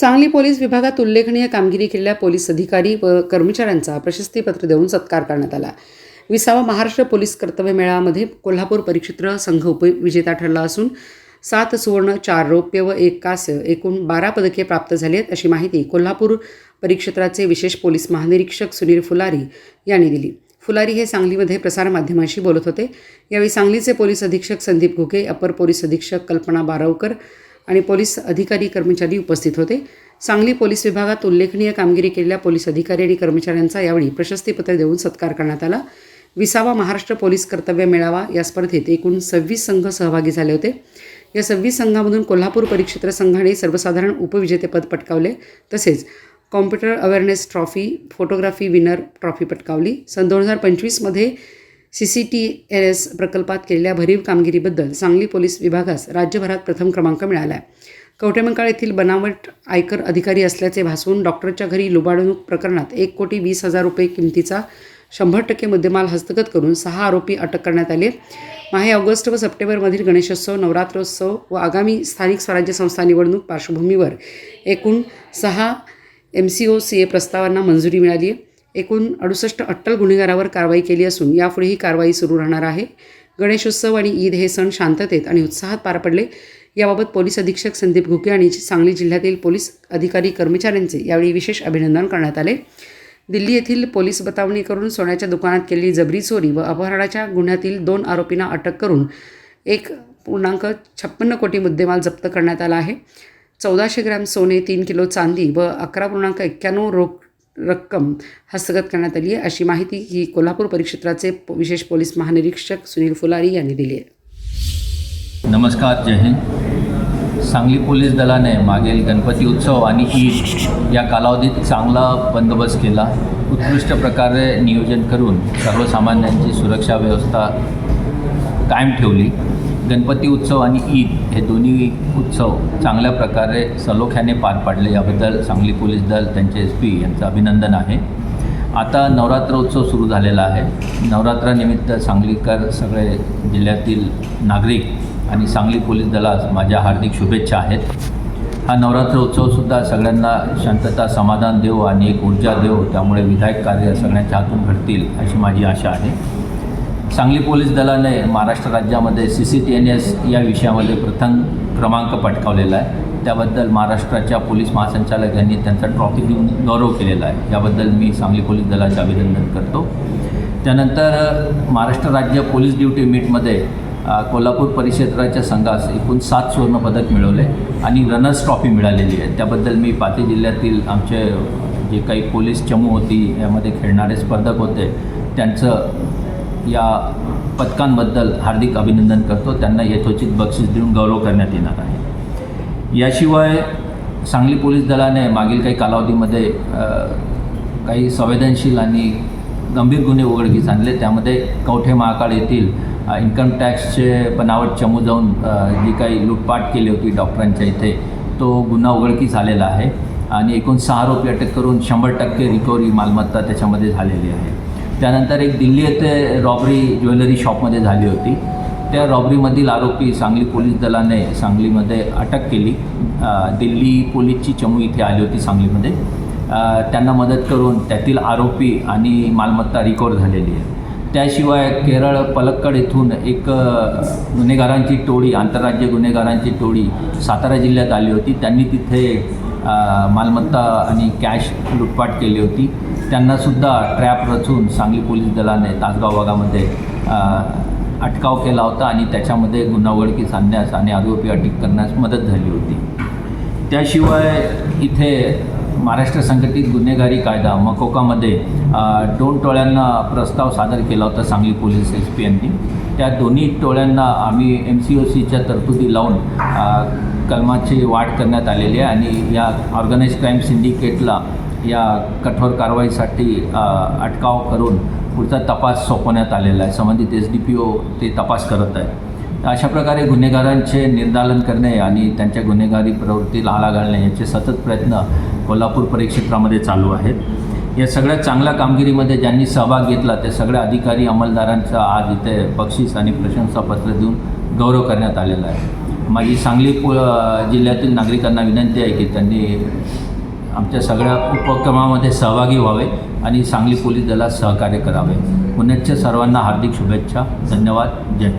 Sangli police विभागात उल्लेखनीय कामगिरी केलेल्या पोलीस अधिकारी व कर्मचाऱ्यांचा प्रशस्तीपत्र देऊन सत्कार करण्यात आला. विसावा महाराष्ट्र पोलीस कर्तव्य मेळाव्यामध्ये कोल्हापूर परिक्षेत्र संघ उपविजेता ठरला असून सात सुवर्ण चार रौप्य व एक कास्य एकूण बारा पदके प्राप्त झाली आहेत अशी माहिती कोल्हापूर परिक्षेत्राचे विशेष पोलीस महानिरीक्षक सुनील फुलारी यांनी दिली. फुलारी हे सांगलीमध्ये प्रसारमाध्यमांशी बोलत होते. यावेळी सांगलीचे पोलीस अधीक्षक संदीप घुगे अपर पोलीस अधीक्षक कल्पना बारावकर आणि पोलीस अधिकारी कर्मचारी उपस्थित होते. सांगली पोलीस विभागात उल्लेखनीय कामगिरी केलेल्या पोलीस अधिकारी आणि कर्मचाऱ्यांचा यावेळी प्रशस्तीपत्र देऊन सत्कार करण्यात आला. विसावा महाराष्ट्र पोलीस कर्तव्य मेळावा या स्पर्धेत एकूण सव्वीस संघ सहभागी झाले होते. या सव्वीस संघामधून कोल्हापूर परिक्षेत्र संघाने सर्वसाधारण उपविजेतेपद पटकावले. तसेच computer awareness trophy photography winner trophy पटकावली. सन दोन हजार पंचवीसमध्ये सी सी टी एस प्रकल्पात केलेल्या भरीव कामगिरीबद्दल सांगली पोलीस विभागास राज्यभरात प्रथम क्रमांक मिळाला आहे. कवठेमंकाळ येथील बनावट आयकर अधिकारी असल्याचे भासवून डॉक्टरच्या घरी लुबाडणूक प्रकरणात एक कोटी वीस हजार रुपये किमतीचा शंभर टक्के मुद्देमाल हस्तगत करून सहा आरोपी अटक करण्यात आले. माहे ऑगस्ट व सप्टेंबरमधील गणेशोत्सव नवरात्रोत्सव व आगामी स्थानिक स्वराज्य संस्था निवडणूक पार्श्वभूमीवर एकूण सहा M C O C A प्रस्तावांना मंजुरी मिळाली आहे. एकूण अडुसष्ट अट्टल गुन्हेगारावर कारवाई केली असून यापुढे ही कारवाई सुरू राहणार आहे. गणेशोत्सव आणि ईद हे सण शांततेत आणि उत्साहात पार पडले. याबाबत पोलीस अधीक्षक संदीप घुके आणि सांगली जिल्ह्यातील पोलीस अधिकारी कर्मचाऱ्यांचे यावेळी विशेष अभिनंदन करण्यात आले. दिल्ली येथील पोलीस बतावणी करून सोन्याच्या दुकानात केलेली जबरी चोरी व अपहरणाच्या गुन्ह्यातील दोन आरोपींना अटक करून एक पूर्णांक छप्पन्न कोटी मुद्देमाल जप्त करण्यात आला आहे. चौदाशे ग्रॅम सोने तीन किलो चांदी व अकरा पूर्णांक एक्क्याण्णव रोख रक्कम हस्तगत करण्यात आली आहे. अशी माहिती ही कोल्हापूर परिक्षेत्राचे विशेष पोलीस महानिरीक्षक सुनील फुलारी यांनी दिली आहे. नमस्कार जय हिंद. सांगली पोलीस दलाने मागील गणपती उत्सव आणि ईद या कालावधीत चांगला बंदोबस्त केला. उत्कृष्ट प्रकारे नियोजन करून सर्वसामान्यांची सुरक्षा व्यवस्था कायम ठेवली. गणपती उत्सव आणि ईद हे दोन्ही उत्सव चांगल्या प्रकारे सलोख्याने पार पाडले. याबद्दल सांगली पोलीस दल त्यांचे एस पी यांचं अभिनंदन आहे. आता नवरात्र उत्सव सुरू झालेला आहे. नवरात्रानिमित्त सांगलीकर सगळे जिल्ह्यातील नागरिक आणि सांगली पोलीस दलास माझ्या हार्दिक शुभेच्छा आहेत. हा नवरात्र उत्सवसुद्धा सगळ्यांना शांतता समाधान देऊ आणि एक ऊर्जा देऊ. त्यामुळे विधायक कार्य सगळ्यांच्या हातून घडतील अशी माझी आशा आहे. सांगली पोलीस दलाने महाराष्ट्र राज्यामध्ये C C T N S या विषयामध्ये प्रथम क्रमांक पटकावलेला आहे. त्याबद्दल महाराष्ट्राच्या पोलीस महासंचालक यांनी त्यांचा ट्रॉफी देऊन गौरव केलेला आहे. याबद्दल मी सांगली पोलीस दलाचे अभिनंदन करतो. त्यानंतर महाराष्ट्र राज्य पोलीस ड्युटी मीटमध्ये कोल्हापूर परिक्षेत्राच्या संघास एकूण सात सुवर्णपदक मिळवले आणि रनर्स ट्रॉफी मिळालेली आहे. त्याबद्दल मी पाचही जिल्ह्यातील आमचे जे काही पोलीस चमू होती यामध्ये खेळणारे स्पर्धक होते त्यांचं या पथकांबद्दल हार्दिक अभिनंदन करतो. त्यांना यथोचित बक्षीस देऊन गौरव करण्यात येणार आहे. याशिवाय सांगली पोलीस दलाने मागील काही कालावधीमध्ये काही संवेदनशील आणि गंभीर गुन्हे उघडकीस आणले. त्यामध्ये कवठे महाकाळ येथील इन्कम टॅक्सचे बनावट चमू जाऊन जी काही लूटपाट केली होती डॉक्टरांच्या इथे तो गुन्हा उघडकीस आलेला आहे. आणि एकूण सहा आरोपी अटक करून शंभर टक्के रिकव्हरी मालमत्ता त्याच्यामध्ये झालेली आहे. त्यानंतर एक दिल्ली येथे रॉबरी ज्वेलरी शॉपमध्ये झाली होती. त्या रॉबरीमधील आरोपी सांगली पोलीस दलाने सांगलीमध्ये अटक केली. दिल्ली पोलीसची चमू इथे आली होती सांगलीमध्ये. त्यांना मदत करून त्यातील आरोपी आणि मालमत्ता रिकवर झालेली आहे. त्याशिवाय केरळ पलक्कड येथून एक गुन्हेगारांची टोळी आंतरराज्य गुन्हेगारांची टोळी सातारा जिल्ह्यात आली होती. त्यांनी तिथे मालमत्ता आणि कॅश लुटपाट केली होती. त्यांनासुद्धा ट्रॅप रचून सांगली पोलीस दलाने तासगाव भागामध्ये अटकाव केला होता आणि त्याच्यामध्ये गुन्हावळकीस आणण्यास आणि आरोपी अटक करण्यास मदत झाली होती. त्याशिवाय इथे महाराष्ट्र संघटित गुन्हेगारी कायदा मकोकामध्ये दोन टोळ्यांना प्रस्ताव सादर केला होता सांगली पोलीस एस पी यांनी. त्या दोन्ही टोळ्यांना आम्ही एम सी ओ सीच्या तरतुदी लावून कलमाची वाढ करण्यात आलेली आहे आणि या ऑर्गनाईज क्राईम सिंडिकेटला या कठोर कारवाईसाठी अटकाव करून पुढचा तपास सोपवण्यात आलेला आहे. संबंधित एस डी पी ओ ते तपास करत आहे अशा प्रकारे गुन्हेगारांचे निर्दालन करणे आणि त्यांच्या गुन्हेगारी प्रवृत्तीला आळा घालणे याचे सतत प्रयत्न कोल्हापूर परिक्षेत्रामध्ये चालू आहेत. या सगळ्या चांगल्या कामगिरीमध्ये ज्यांनी सहभाग घेतला त्या सगळ्या अधिकारी अंमलदारांचा आज इथे बक्षीस आणि प्रशंसापत्र देऊन गौरव करण्यात आलेला आहे. माझी सांगली पु जिल्ह्यातील नागरिकांना विनंती आहे की त्यांनी आमच्या सगळ्या उपक्रमामध्ये सहभागी व्हावे आणि सांगली पोलीस दलात सहकार्य करावे. पुण्याच्या सर्वांना हार्दिक शुभेच्छा. धन्यवाद. जय